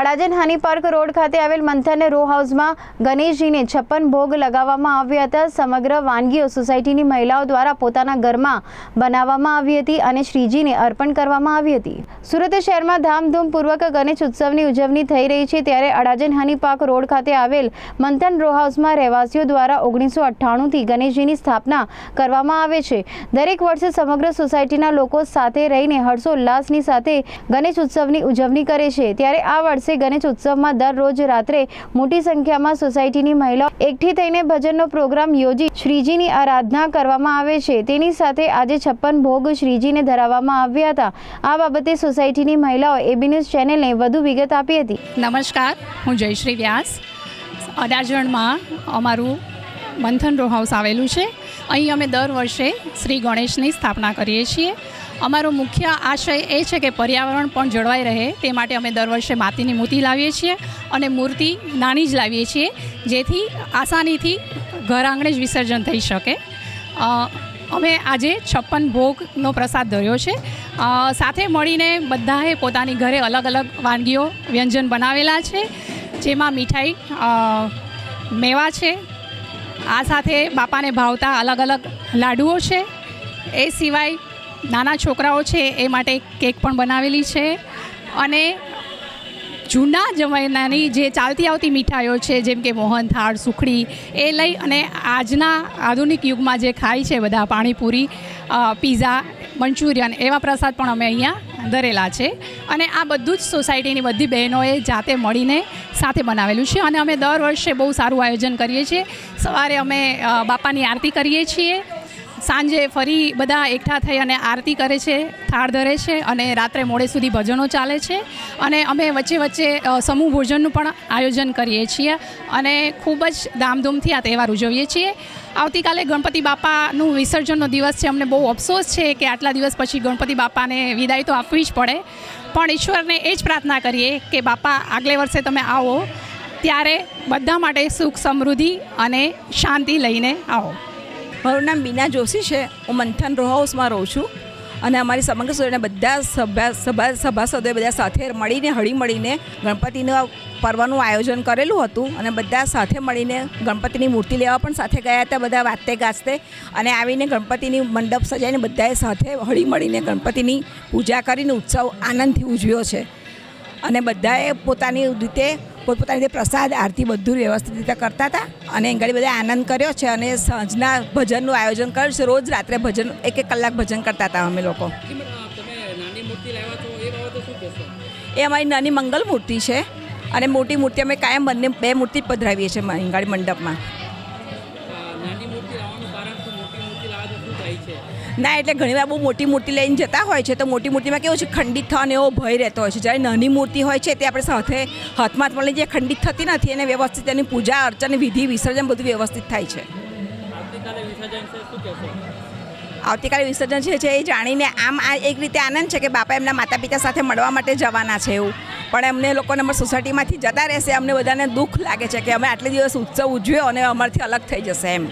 અડાજણ હાની park road ખાતે આવેલ મંથન રો હાઉસમાં ગણેશજીને છપ્પન ભોગ લગાવવામાં આવ્યા હતા. સમગ્ર વાનગીઓ સોસાયટીની મહિલાઓ દ્વારા પોતાના ઘરમાં બનાવવામાં આવી હતી અને શ્રીજીને અર્પણ કરવામાં આવી હતી. સુરત શહેરમાં ધામધૂમપૂર્વક ગણેશ ઉત્સવની ઉજવણી થઈ રહી છે ત્યારે અડાજણ હની પાર્ક રોડ ખાતે આવેલ મંથન રો હાઉસમાં રહેવાસીઓ દ્વારા ઓગણીસો અઠ્ઠાણુંથી ગણેશજીની સ્થાપના કરવામાં આવે છે. દરેક વર્ષે સમગ્ર સોસાયટીના લોકો સાથે રહીને હર્ષોલ્લાસની સાથે ગણેશ ઉત્સવની ઉજવણી કરે છે. ત્યારે આ વર્ષે ગણેશ ઉત્સવમાં દરરોજ રાત્રે મોટી સંખ્યામાં સોસાયટીની મહિલાઓ એકઠી થઈને ભજનનો પ્રોગ્રામ યોજી શ્રીજીની આરાધના કરવામાં આવે છે. તેની સાથે આજે છપ્પન ભોગ શ્રીજીને ધરાવવામાં આવ્યા હતા. આ બાબતે સોસાયટીની મહિલાઓ એબી ન્યૂઝ ચેનલને વધુ વિગત આપી હતી. નમસ્કાર, હું જયશ્રી વ્યાસ. અડાજણમાં અમારું મંથન રો હાઉસ આવેલું છે. અહીં અમે દર વર્ષે શ્રી ગણેશની સ્થાપના કરીએ છીએ. અમારો મુખ્ય આશય એ છે કે પર્યાવરણ પણ જળવાઈ રહે, તે માટે અમે દર વર્ષે માટીની મૂર્તિ લાવીએ છીએ અને મૂર્તિ નાની જ લાવીએ છીએ, જેથી આસાનીથી ઘર આંગણે જ વિસર્જન થઈ શકે. અમે આજે છપ્પન ભોગનો પ્રસાદ ધર્યો છે. સાથે મળીને બધાએ પોતાની ઘરે અલગ અલગ વાનગીઓ વ્યંજન બનાવેલા છે, જેમાં મીઠાઈ મેવા છે આ સાથે બાપાને ભાવતા અલગ અલગ લાડુઓ છે. એ સિવાય નાના છોકરાઓ છે એ માટે કેક પણ બનાવેલી છે. અને જૂના જમાનાની જે ચાલતી આવતી મીઠાઈઓ છે, જેમ કે મોહનથાળ સુખડી, એ લઈ અને આજના આધુનિક યુગમાં જે ખાય છે બધા પાણીપુરી પીઝા, મંચુરિયન એવા પ્રસાદ પણ અમે અહીંયા ધરેલા છે. અને આ બધું જ સોસાયટીની બધી બહેનોએ જાતે મળીને સાથે બનાવેલું છે. અને અમે દર વર્ષે બહુ સારું આયોજન કરીએ છીએ. સવારે અમે બાપાની આરતી કરીએ છીએ. સાંજે ફરી બધા એકઠા થઈ અને આરતી કરે છે, થાળ ધરે છે અને રાત્રે મોડે સુધી ભજનો ચાલે છે. અને અમે વચ્ચે વચ્ચે સમૂહ ભોજનનું પણ આયોજન કરીએ છીએ. અને ખૂબ જ ધામધૂમથી આ તહેવાર ઉજવીએ છીએ. આવતીકાલે ગણપતિ બાપાનું વિસર્જનનો દિવસ છે. અમને બહુ અફસોસ છે કે આટલા દિવસ પછી ગણપતિ બાપાને વિદાય તો આપવી જ પડે. પણ ઈશ્વરને એ જ પ્રાર્થના કરીએ કે, બાપા, આગલે વર્ષે તમે આવો. ત્યારે બધા માટે સુખ, સમૃદ્ધિ અને શાંતિ લઈને આવો. મારું નામ બીના જોશી છે. હું મંથન રો હાઉસમાં રહું છું. અને અમારી સમગ્ર સોસાયટીના બધા સભા સભા સભાસદોએ બધા સાથે મળીને હળી મળીને ગણપતિના પર્વનું આયોજન કરેલું હતું અને બધા સાથે મળીને ગણપતિની મૂર્તિ લેવા પણ સાથે ગયા હતા બધા વાતે ગાજતે અને આવીને ગણપતિની મંડપ સજાવીને બધાએ સાથે હળી મળીને ગણપતિની પૂજા કરીને ઉત્સવ આનંદથી ઉજવ્યો છે. અને બધાએ પોતાની રીતે પોતપોતાની રીતે પ્રસાદ, આરતી બધું વ્યવસ્થિત રીતે કરતા હતા અને એંગાડી બધા આનંદ કર્યો છે અને સાંજના ભજનનું આયોજન કર્યું છે. રોજ રાત્રે ભજન એક એક કલાક ભજન કરતા હતા અમે લોકો. એ અમારી નાની મંગલ મૂર્તિ છે અને મોટી મૂર્તિ અમે કાયમ બંને, બે મૂર્તિ પધરાવીએ છીએ એંગાડી મંડપમાં. ના એટલે ઘણીવાર બહુ મોટી મૂર્તિ લઈને જતા હોય છે તો મોટી મૂર્તિમાં કેવું છે ખંડિત થવાનો એવો ભય રહેતો હોય છે. જ્યારે નાની મૂર્તિ હોય છે તે આપણે સાથે હાથમાં હાથમાં લઈને જે ખંડિત થતી નથી અને વ્યવસ્થિત એની પૂજા અર્ચન વિધિ વિસર્જન બધું વ્યવસ્થિત થાય છે. આવતીકાલે વિસર્જન છે એ જાણીને આમ આ એક રીતે આનંદ છે કે બાપા એમના માતા પિતા સાથે મળવા માટે જવાના છે એવું. પણ એમને લોકોને અમારી સોસાયટીમાંથી જતા રહેશે અમને બધાને દુઃખ લાગે છે કે અમે આટલે દિવસ ઉત્સવ ઉજવ્યો અને અમારથી અલગ થઈ જશે એમ.